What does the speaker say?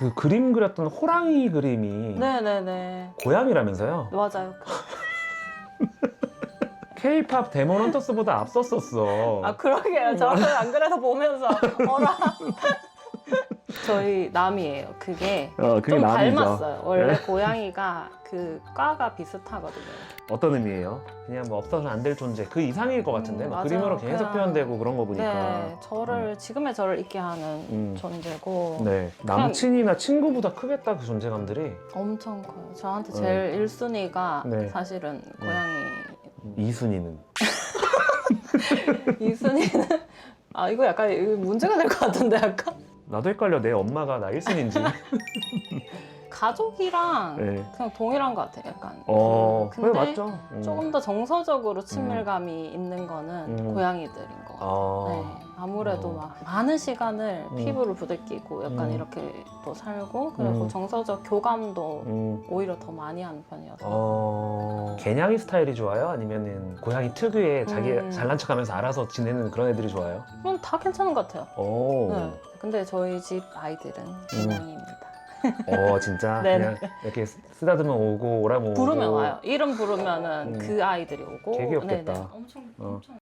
그 그림 그렸던 호랑이 그림이 네네네. 고양이라면서요? 맞아요. K-팝 데몬 헌터스보다 앞섰었어. 아 그러게요. 저는 안 그래도 보면서 어라. 저희 남이에요. 그게 어, 그게 좀 남이죠. 닮았어요. 원래 네. 고양이가 그 과가 비슷하거든요. 어떤 의미예요? 그냥 뭐 없어서는 안 될 존재 그 이상일 것 같은데 음, 막 맞아요. 그림으로 계속 그냥- 표현되고 그런 거 보니까 네, 저를 지금의 저를 있게 하는 음. 존재고 네 남친이나 친구보다 크겠다 그 존재감들이 엄청 커요. 저한테 어. 제일 일 1순위가 네. 사실은 고양이 이순이는 이 2순위는 아 이거 약간 이거 문제가 될 것 같은데 약간 나도 헷갈려 내 엄마가 나 1순인지 가족이랑 네. 그냥 동일한 것 같아요. 약간 어 근데 그래 맞죠 음. 조금 더 정서적으로 친밀감이 있는 거는 음. 고양이들인 것 같아요. 아, 네, 아무래도 어. 막 많은 시간을 음. 피부를 부대끼고 약간 음. 이렇게 또 살고 그리고 음. 정서적 교감도 음. 오히려 더 많이 하는 편이어서 어... 개냥이 스타일이 좋아요? 아니면은 고양이 특유의 자기 음. 잘난 척하면서 알아서 지내는 그런 애들이 좋아요? 그럼 다 괜찮은 것 같아요. 오, 네. 근데 저희 집 아이들은 고양이입니다. 어 진짜 네. 그냥 이렇게 쓰다듬어 오고 오라면 오고 부르면 와요. 이름 부르면은 음. 그 아이들이 오고. 되게 귀엽겠다. 네 네. 엄청 어. 엄청